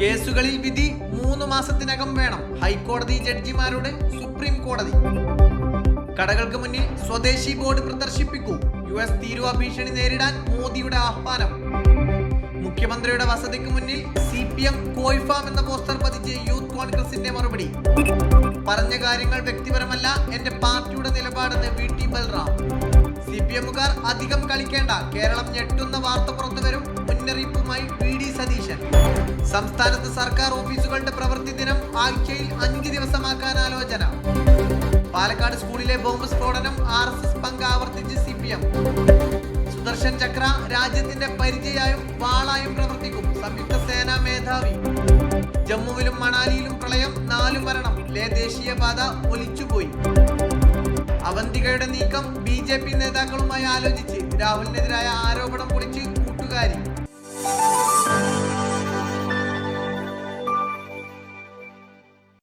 കേസുകളിൽ വിധി മൂന്ന് മാസത്തിനകം വേണം. ഹൈക്കോടതി ജഡ്ജിമാരുടെ സുപ്രീം കോടതി. കടകൾക്ക് മുന്നിൽ സ്വദേശി ബോർഡ് പ്രദർശിപ്പിക്കൂ. യു എസ് തീരുവ ഭീഷണി നേരിടാൻ മോദിയുടെ ആഹ്വാനം. മുഖ്യമന്ത്രിയുടെ വസതിക്ക് മുന്നിൽ സി പി എം കോയ്ഫാം എന്ന പോസ്റ്റർ പതിച്ച് യൂത്ത് കോൺഗ്രസിന്റെ മറുപടി. പറഞ്ഞ കാര്യങ്ങൾ വ്യക്തിപരമല്ല എന്റെ പാർട്ടിയുടെ നിലപാടെന്ന് V. T. Balram. C P എമ്മുകാർ അധികം കളിക്കേണ്ട കേരളം ഞെട്ടുന്ന വാർത്ത പുറത്തുവരും സതീശൻ സംസ്ഥാനത്ത് സർക്കാർ ഓഫീസുകളുടെ പ്രവൃത്തി ദിനം ആഴ്ചയിൽ അഞ്ച് ദിവസമാക്കാൻ ആലോചന. പാലക്കാട് സ്കൂളിലെ ബോംബ് സ്ഫോടനം ആർ എസ് എസ് പങ്ക് ആവർത്തിച്ച് C P M. Sudarshan Chakra രാജ്യത്തിന്റെ പരിചയായും വാളായും പ്രവർത്തിക്കും സംയുക്ത സേനാ മേധാവി. ജമ്മുവിലും മണാലിയിലും പ്രളയം നാലു മരണം. ലേ ദേശീയപാത ഒലിച്ചുപോയി. അവന്തികയുടെ നീക്കം ബി ജെ പി നേതാക്കളുമായി ആലോചിച്ച് രാഹുലിനെതിരായ ആരോപണം പൊളിച്ച് കൂട്ടുകാരി.